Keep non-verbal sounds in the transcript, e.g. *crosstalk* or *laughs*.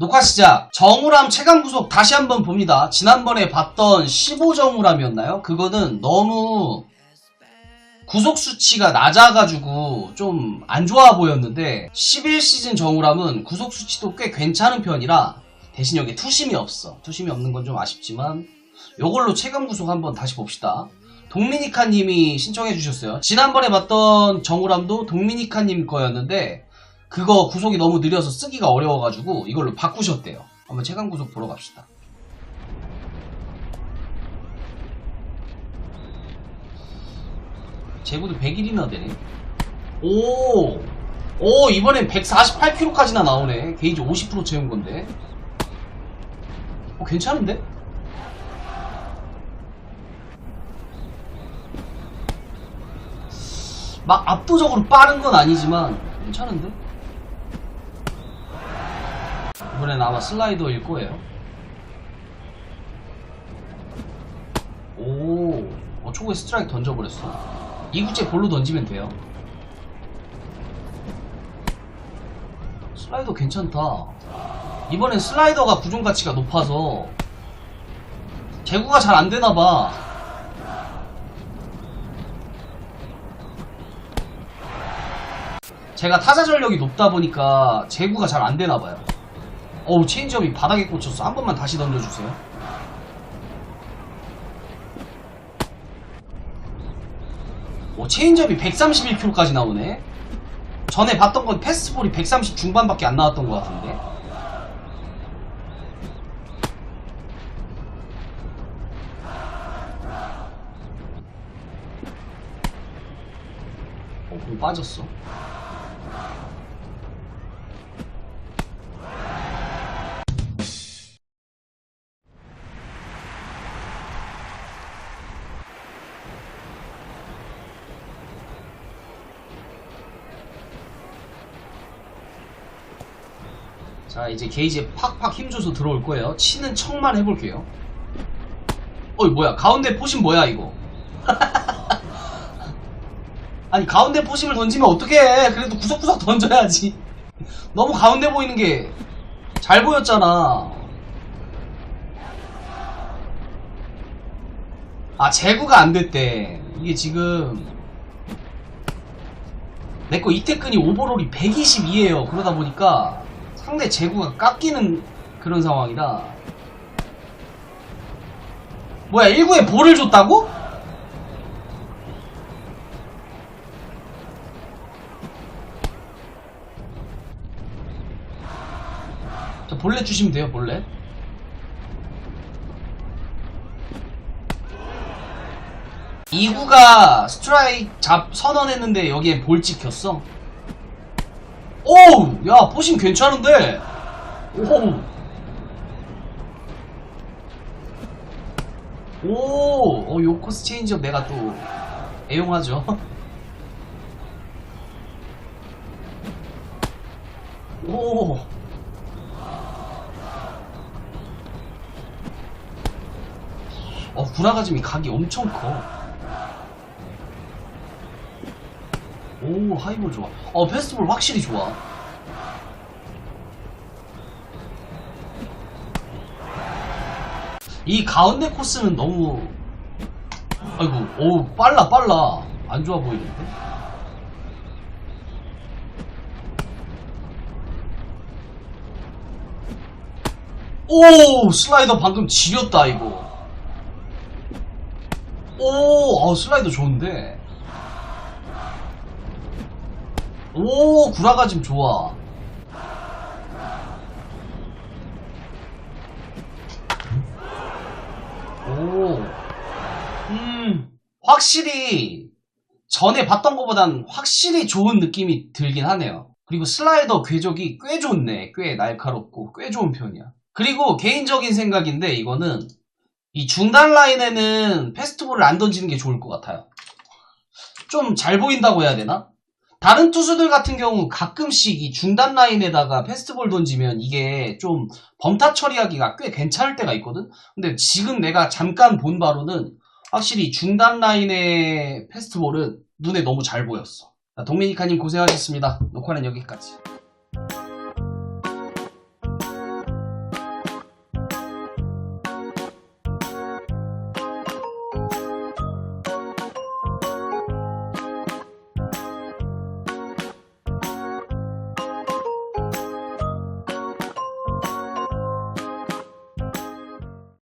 녹화 시작. 정우람 최강 구속 다시 한번 봅니다. 지난번에 봤던 15정우람이었나요? 그거는 너무 구속 수치가 낮아가지고 좀 안 좋아 보였는데 11시즌 정우람은 구속 수치도 꽤 괜찮은 편이라 대신 여기 투심이 없어. 투심이 없는 건 좀 아쉽지만 요걸로 최강 구속 한번 다시 봅시다. 동미니카님이 신청해 주셨어요. 지난번에 봤던 정우람도 동미니카님 거였는데 그거 구속이 너무 느려서 쓰기가 어려워가지고 이걸로 바꾸셨대요. 한번 최강 구속 보러 갑시다. 제구도 100일이나 되네. 오! 오, 이번엔 148kg까지나 나오네. 게이지 50% 채운 건데. 어, 괜찮은데? 막 압도적으로 빠른 건 아니지만 괜찮은데? 이번엔 아마 슬라이더일 거예요. 오, 어, 초구에 스트라이크 던져버렸어. 이구째 볼로 던지면 돼요. 슬라이더 괜찮다. 이번엔 슬라이더가 구종 가치가 높아서 제구가 잘 안 되나 봐. 제가 타자 전력이 높다 보니까 제구가 잘 안 되나 봐요. 어우 체인지업이 바닥에 꽂혔어. 한 번만 다시 던져주세요. 오 체인지업이 131km까지 나오네. 전에 봤던 건 패스트볼이 130 중반밖에 안 나왔던 것 같은데. 어, 공 빠졌어. 자 이제 게이지에 팍팍 힘줘서 들어올 거예요. 치는 척만 해볼게요. 어이 뭐야. 가운데 포심 뭐야 이거? *laughs* 아니 가운데 포심을 던지면 어떡해. 그래도 구석구석 던져야지. *laughs* 너무 가운데 보이는 게 잘 보였잖아. 아 제구가 안 됐대. 이게 지금 내 거 이태근이 오버롤이 122에요. 그러다 보니까 상대 제구가 깎이는 그런 상황이라 뭐야 1구에 볼을 줬다고? 자 볼넷 주시면 돼요 볼넷. 이구가 스트라이크 잡 선언했는데 여기에 볼 찍혔어 오우! 야, 포심 괜찮은데? 오우! 오! 어, 요 코스 체인지업 내가 또 애용하죠. *laughs* 오! 어, 구라가즘이 각이 엄청 커. 오 하이볼 좋아. 어 페스티벌 확실히 좋아. 이 가운데 코스는 너무 아이고 오 빨라 빨라. 안 좋아 보이는데? 오 슬라이더 방금 지렸다 이거. 오 어, 슬라이더 좋은데 오 구라가 지금 좋아. 오음 확실히 전에 봤던 것보단 확실히 좋은 느낌이 들긴 하네요. 그리고 슬라이더 궤적이 꽤 좋네. 꽤 날카롭고 꽤 좋은 편이야. 그리고 개인적인 생각인데 이거는 이 중단 라인에는 페스트볼을 안 던지는 게 좋을 것 같아요. 좀 잘 보인다고 해야 되나? 다른 투수들 같은 경우 가끔씩 이 중단 라인에다가 패스트볼 던지면 이게 좀 범타 처리하기가 꽤 괜찮을 때가 있거든? 근데 지금 내가 잠깐 본 바로는 확실히 중단 라인의 패스트볼은 눈에 너무 잘 보였어. 자, 동미니카님 고생하셨습니다. 녹화는 여기까지.